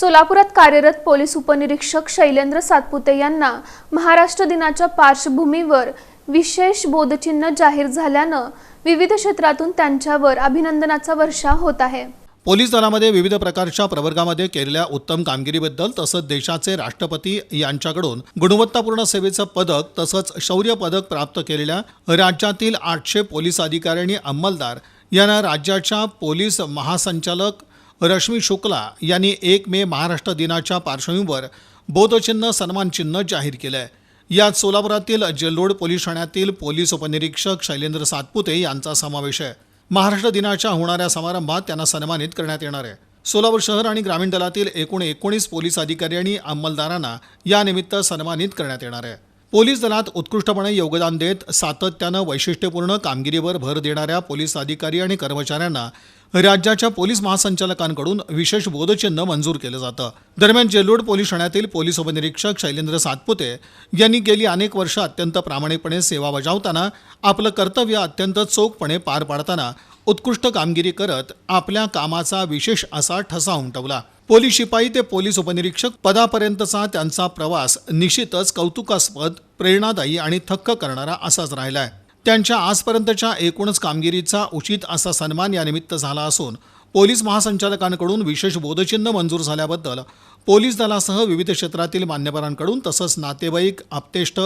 सोलापुरात कार्यरत पोलीस उपनिरीक्षक शैलेंद्र सातपुते यांना महाराष्ट्र दिनाच्या पार्श्वभूमीवर विशेष बोधचिन्ह जाहीर झाल्यानं विविध क्षेत्रातून त्यांच्यावर अभिनंदनाचा वर्षा होत आहे. पोलीस दलामध्ये विविध प्रकारच्या प्रवर्गामध्ये केलेल्या उत्तम कामगिरीबद्दल तसंच देशाचे राष्ट्रपती यांच्याकडून गुणवत्तापूर्ण सेवेचं पदक तसंच शौर्य पदक प्राप्त केलेल्या राज्यातील आठशे पोलीस अधिकारी आणि अंमलदार यांना राज्याच्या पोलीस महासंचालक रश्मी शुक्ला यांनी एक मे महाराष्ट्र दिनाच्या पार्श्वभूमीवर बोधचिन्ह सन्मानचिन्ह जाहीर केलं आहे यात सोलापुरातील जेलोड पोलीस ठाण्यातील पोलीस उपनिरीक्षक शैलेंद्र सातपुते यांचा समावेश आहे. महाराष्ट्र दिनाच्या होणाऱ्या समारंभात त्यांना सन्मानित करण्यात येणार आहे. सोलापूर शहर आणि ग्रामीण दलातील एकूण एकोणीस पोलीस अधिकारी आणि अंमलदारांना यानिमित्त सन्मानित करण्यात येणार आहे. पोलीस दलात उत्कृष्टपणे योगदान देत सातत्यानं वैशिष्ट्यपूर्ण कामगिरीवर भर देणाऱ्या पोलीस अधिकारी आणि कर्मचाऱ्यांना राज्याच्या पोलीस महासंचालकांकडून विशेष बोधचिन्ह मंजूर केलं जातं. दरम्यान जेलोड पोलीस ठाण्यातील पोलीस उपनिरीक्षक शैलेंद्र सातपुते यांनी गेली अनेक वर्ष अत्यंत प्रामाणिकपणे सेवा बजावताना आपलं कर्तव्य अत्यंत चोखपणे पार पाडताना उत्कृष्ट कामगिरी करत आपल्या कामाचा विशेष असा ठसा उमटवला. पोलीस शिपाई ते पोलीस उपनिरीक्षक पदापर्यंतचा त्यांचा प्रवास निश्चितच कौतुकास्पद प्रेरणादायी आणि थक्क करणारा असाच राहिलाय. त्यांच्या आजपर्यंतच्या एकूणच कामगिरीचा उचित असा सन्मान यानिमित्त झाला असून पोलीस महासंचालकांकडून विशेष बोधचिन्ह मंजूर झाल्याबद्दल पोलीस दलासह विविध क्षेत्रातील मान्यवरांकडून तसंच नातेवाईक आप्तेष्ट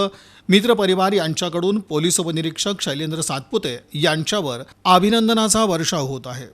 मित्रपरिवार यांच्याकडून पोलीस उपनिरीक्षक शैलेंद्र सातपुते यांच्यावर अभिनंदनाचा वर्षाव होत आहे.